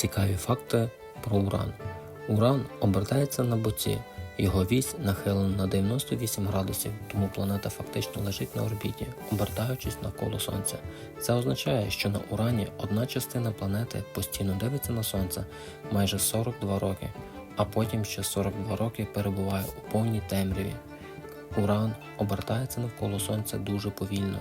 Цікаві факти про Уран. Уран обертається на боці. Його вісь нахилена на 98 градусів, тому планета фактично лежить на орбіті, обертаючись навколо Сонця. Це означає, що на Урані одна частина планети постійно дивиться на Сонце майже 42 роки, а потім ще 42 роки перебуває у повній темряві. Уран обертається навколо Сонця дуже повільно.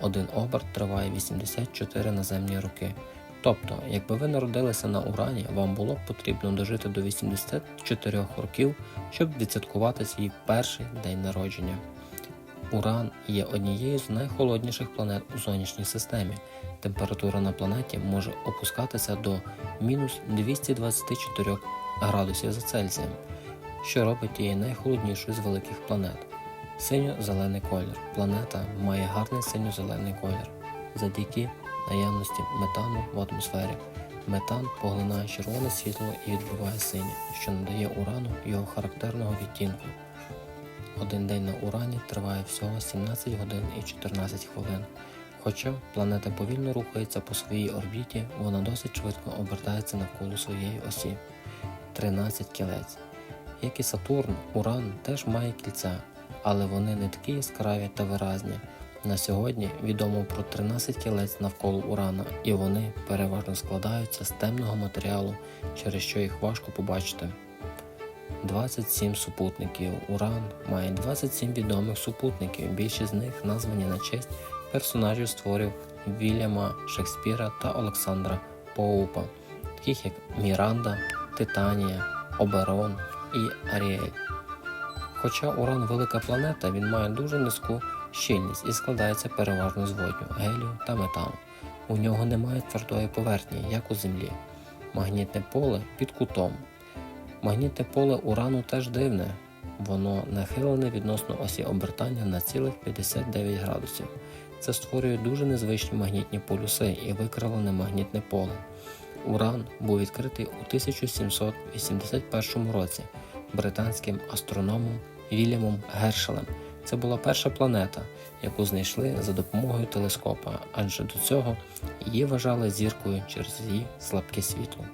Один оберт триває 84 наземні роки. Тобто, якби ви народилися на Урані, вам було б потрібно дожити до 84 років, щоб відсвяткувати свій перший день народження. Уран є однією з найхолодніших планет у сонячній системі. Температура на планеті може опускатися до мінус 224 градусів за Цельсієм, що робить її найхолоднішою з великих планет. Синьо-зелений колір. Планета має гарний синьо-зелений колір завдяки наявності метану в атмосфері. Метан поглинає червоне світло і відбиває синє, що надає урану його характерного відтінку. Один день на урані триває всього 17 годин і 14 хвилин. Хоча планета повільно рухається по своїй орбіті, вона досить швидко обертається навколо своєї осі 13 кілець. Як і Сатурн, Уран теж має кільця, але вони не такі яскраві та виразні. На сьогодні відомо про 13 кілець навколо Урана, і вони переважно складаються з темного матеріалу, через що їх важко побачити. 27 супутників. Уран має 27 відомих супутників. Більшість з них названі на честь персонажів створів Вільяма Шекспіра та Олександра Поупа, таких як Міранда, Титанія, Оберон і Аріель. Хоча Уран велика планета, він має дуже низьку щільність і складається переважно з водню, гелію та метану. У нього немає твердої поверхні, як у Землі. Магнітне поле під кутом. Магнітне поле Урану теж дивне. Воно нахилене відносно осі обертання на цілих 59 градусів. Це створює дуже незвичні магнітні полюси і викривлене магнітне поле. Уран був відкритий у 1781 році британським астрономом Вільямом Гершелем. Це була перша планета, яку знайшли за допомогою телескопа, адже до цього її вважали зіркою через її слабке світло.